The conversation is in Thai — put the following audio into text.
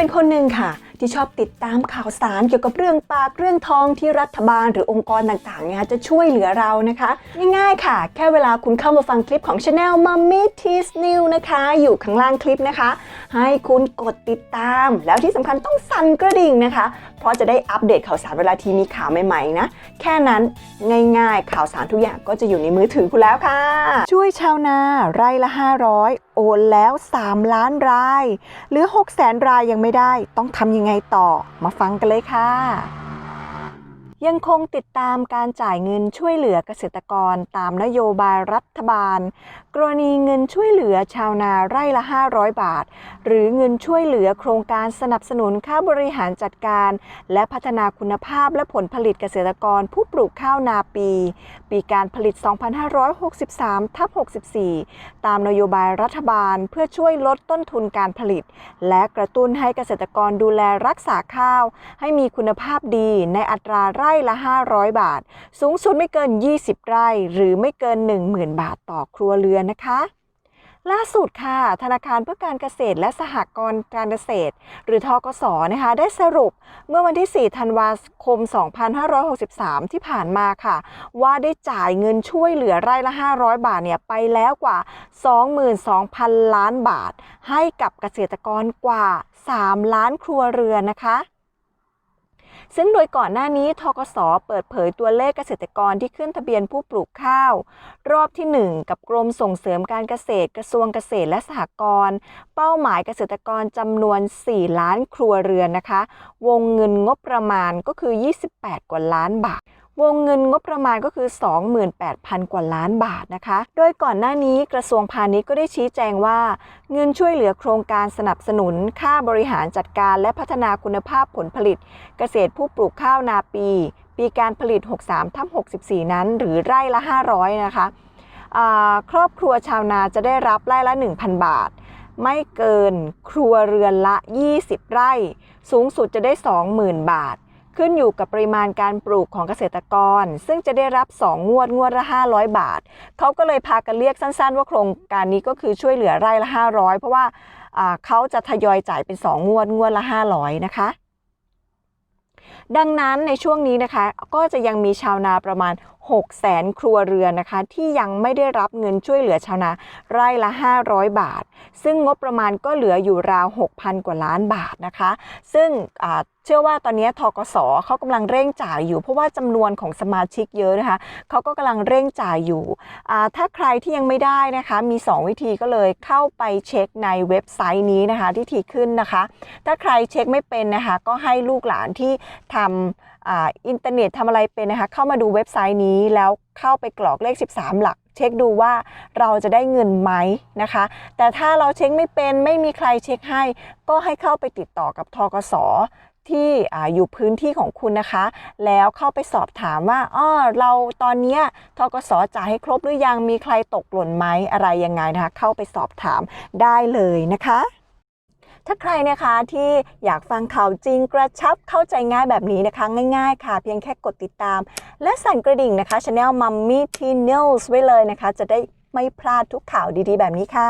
เป็นคนหนึ่งค่ะ ที่ชอบติดตามข่าวสารเกี่ยวกับเรื่องปากเรื่องทองที่รัฐบาลหรือองค์กรต่างๆเนี่ยจะช่วยเหลือเรานะคะ ง่ายๆค่ะ แค่เวลาคุณเข้ามาฟังคลิปของ Channel Mummy Teas New นะคะ อยู่ข้างล่างคลิปนะคะ ให้คุณกดติดตาม แล้วที่สำคัญต้องสั่นกระดิ่งนะคะ เพราะจะได้อัปเดตข่าวสารเวลาทีมีข่าวใหม่ๆนะ แค่นั้นง่ายๆ ข่าวสารทุกอย่างก็จะอยู่ในมือถือคุณแล้วค่ะ ช่วยชาวนาไร่ละ 500 โอนแล้ว 3 ล้านราย เหลือ6แสนรายยังไม่ได้ ต้องทำยังไงต่อ มาฟังกันเลยค่ะ ยังคงติดตามการจ่ายเงินช่วยเหลือเกษตรกรตามนโยบายรัฐบาล กรณีเงินช่วยเหลือชาวนาไร่ละ 500 บาท หรือเงินช่วยเหลือโครงการสนับสนุนค่าบริหารจัดการ และพัฒนาคุณภาพและผลผลิตเกษตรกรผู้ปลูกข้าวนาปี ปีการผลิต 2563ทับ64 ตามนโยบายรัฐบาลเพื่อช่วยลดต้นทุนการผลิต และกระตุ้นให้เกษตรกรดูแลรักษาข้าว ให้มีคุณภาพดีในอัตราไร่ร่ละ 500 บาท สูงสุดไม่เกิน 20 ไร่ หรือไม่เกิน 10,000 บาทต่อครัวเรือนนะคะล่าสุดค่ะ ธนาคารเพื่อการเกษตรและสหกรณ์การเกษตร หรือทกสนะคะ ได้สรุปเมื่อวันที่ 4 ธันวาคม 2563 ที่ผ่านมาค่ะ ว่าได้จ่ายเงินช่วยเหลือไร่ละ 500 บาทเนี่ยไปแล้วกว่า 22,000 ล้านบาท ให้กับเกษตรกรกว่า 3 ล้านครัวเรือนนะคะ ซึ่งโดยก่อนหน้านี้ทกสเปิดเผยตัวเลขเกษตรกรที่ขึ้นทะเบียนผู้ปลูกข้าว รอบที่ 1 กับกรมส่งเสริมการเกษตรกระทรวงเกษตรและสหกรณ์เป้าหมายเกษตรกรจำนวน 4 ล้านครัวเรือนนะคะ วงเงินงบประมาณก็คือ 28 กว่าล้านบาท วงเงินงบประมาณก็คือ 28,000 กว่าล้านบาทนะคะ โดยก่อนหน้านี้กระทรวงพาณิชย์ก็ได้ชี้แจงว่า เงินช่วยเหลือโครงการสนับสนุน ค่าบริหารจัดการและพัฒนาคุณภาพผลผลิต เกษตรผู้ปลูกข้าวนาปี ปีการผลิต 63ทับ64 นั้น หรือไร่ละ 500 นะคะครอบครัวชาวนาจะได้รับไร่ละ 1,000 บาท ไม่เกินครัวเรือนละ 20 ไร่ สูงสุดจะได้ 20,000 บาท ขึ้นอยู่กับปริมาณการปลูกของเกษตรกร ซึ่งจะได้รับ 2 งวดงวดละ 500 บาท เขาก็เลยพากันเรียกสั้น ๆ ว่าโครงการนี้ก็คือช่วยเหลือไร่ละ 500 เพราะว่าเขาจะทยอยจ่ายเป็น 2 งวดงวดละ 500 นะคะ ดังนั้นในช่วงนี้นะคะก็จะยังมีชาวนาประมาณ 6แสนครัวเรือนนะคะ ที่ยังไม่ได้รับเงินช่วยเหลือชาวนาไร่ละ 500 บาท ซึ่งงบประมาณก็เหลืออยู่ราว 6,000 กว่าล้านบาทนะคะ ซึ่งเชื่อว่าตอนนี้ทกสเขากำลังเร่งจ่ายอยู่ เพราะว่าจำนวนของสมาชิกเยอะนะคะเขาก็กำลังเร่งจ่ายอยู่ ถ้าใครที่ยังไม่ได้นะคะ มี 2 วิธีก็เลยเข้าไปเช็คในเว็บไซต์นี้นะคะที่ทีขึ้นนะคะ ถ้าใครเช็คไม่เป็นนะคะ ก็ให้ลูกหลานที่ทำอ่าอินเทอร์เน็ตทำอะไรเป็นนะคะ เข้ามาดูเว็บไซต์นี้แล้วเข้าไปกรอกเลข 13 หลัก เช็คดูว่าเราจะได้เงินไหมนะคะ แต่ถ้าเราเช็คไม่เป็นไม่มีใครเช็คให้ ก็ให้เข้าไปติดต่อกับทกสที่ออยู่พื้นที่ของคุณนะคะ แล้วเข้าไปสอบถามว่าอ้อเราตอนเนี้ยทกสจ่ายให้ครบหรือยังมีใครตกหล่นไหมอะไรยังไงนะคะ เข้าไปสอบถามได้เลยนะคะ ถ้าใครนะคะที่อยากฟังข่าวจริงกระชับเข้าใจง่ายแบบนี้นะคะ ง่ายๆ ค่ะ เพียงแค่กดติดตาม และสั่นกระดิ่งนะคะช anel Mummy T News ไว้เลยนะคะ จะได้ไม่พลาดทุกข่าวดีๆ แบบนี้ค่ะ